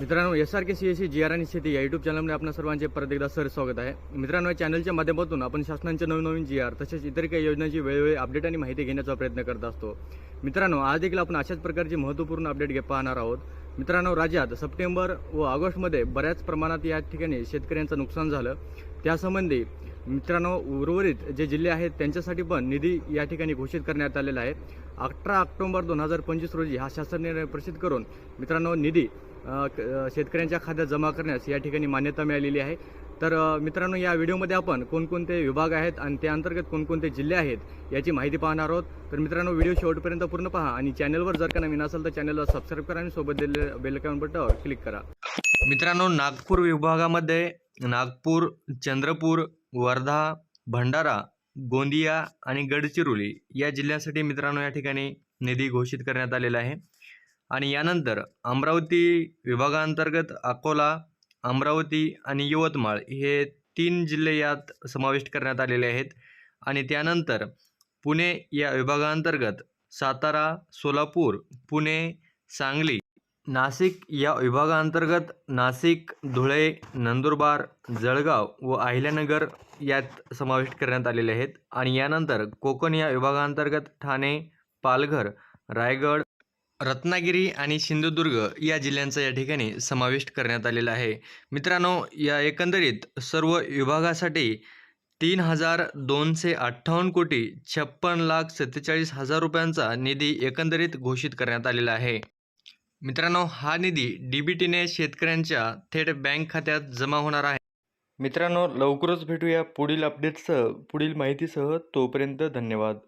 मित्रांनो S R K C S C G R आणि शेती या युट्यूब चॅनलमध्ये आपल्या सर्वांचे परत एकदा सर स्वागत आहे. मित्रांनो या चॅनलच्या माध्यमातून आपण शासनाच्या नवीन नवीन जी आर तसेच इतर काही योजनांची वेळोवेळी अपडेट आणि माहिती घेण्याचा प्रयत्न करत असतो. मित्रांनो आज देखील आपण अशाच प्रकारची महत्त्वपूर्ण अपडेट घे पाहणार आहोत. मित्रांनो राज्यात सप्टेंबर व ऑगस्टमध्ये बऱ्याच प्रमाणात या ठिकाणी शेतकऱ्यांचं नुकसान झालं. त्यासंबंधी मित्रांनो उर्वरित जे जिल्हे आहेत त्यांच्यासाठी पण निधी या ठिकाणी घोषित करण्यात आलेला आहे. अठरा ऑक्टोबर दोन हजार पंचवीस रोजी हा शासन निर्णय प्रसिद्ध करून मित्रांनो निधी शेतकऱ्यांच्या खात्यात जमा करण्यास या ठिकाणी मान्यता मिळालेली आहे. तर मित्रांनो या व्हिडिओमध्ये आपण कोणकोणते विभाग आहेत आणि त्या अंतर्गत कोणकोणते जिल्हे आहेत याची माहिती पाहणार आहोत. तर मित्रांनो व्हिडिओ शेवटपर्यंत पूर्ण पहा आणि चॅनलवर जर का नवीन असेल तर चॅनलला सबस्क्राईब करा आणि सोबत दिलेल्या बेलकान बटनावर क्लिक करा. मित्रांनो नागपूर विभागामध्ये नागपूर चंद्रपूर वर्धा भंडारा गोंदिया आणि गडचिरोली या जिल्ह्यासाठी मित्रांनो या ठिकाणी निधी घोषित करण्यात आलेला आहे. आणि यानंतर अमरावती विभागांतर्गत अकोला अमरावती आणि यवतमाळ हे तीन जिल्हे यात समाविष्ट करण्यात आलेले आहेत. आणि त्यानंतर पुणे या विभागांतर्गत सातारा सोलापूर पुणे सांगली नाशिक या विभागांतर्गत नाशिक धुळे नंदुरबार जळगाव व अहिल्यानगर यात समाविष्ट करण्यात आलेले आहेत. आणि यानंतर कोकण या विभागांतर्गत ठाणे पालघर रायगड रत्नागिरी आणि सिंधुदुर्ग या जिल्ह्यांचा या ठिकाणी समाविष्ट करण्यात आलेला आहे. मित्रांनो या एकंदरीत सर्व विभागासाठी तीन हजार दोनशे अठ्ठावन्न कोटी छप्पन लाख सत्तेचाळीस हजार रुपयांचा निधी एकंदरीत घोषित करण्यात आलेला आहे. मित्रांनो हा निधी डी बी टीने शेतकऱ्यांच्या थेट बँक खात्यात जमा होणार आहे. मित्रांनो लवकरच भेटूया पुढील अपडेटसह पुढील माहितीसह तोपर्यंत धन्यवाद.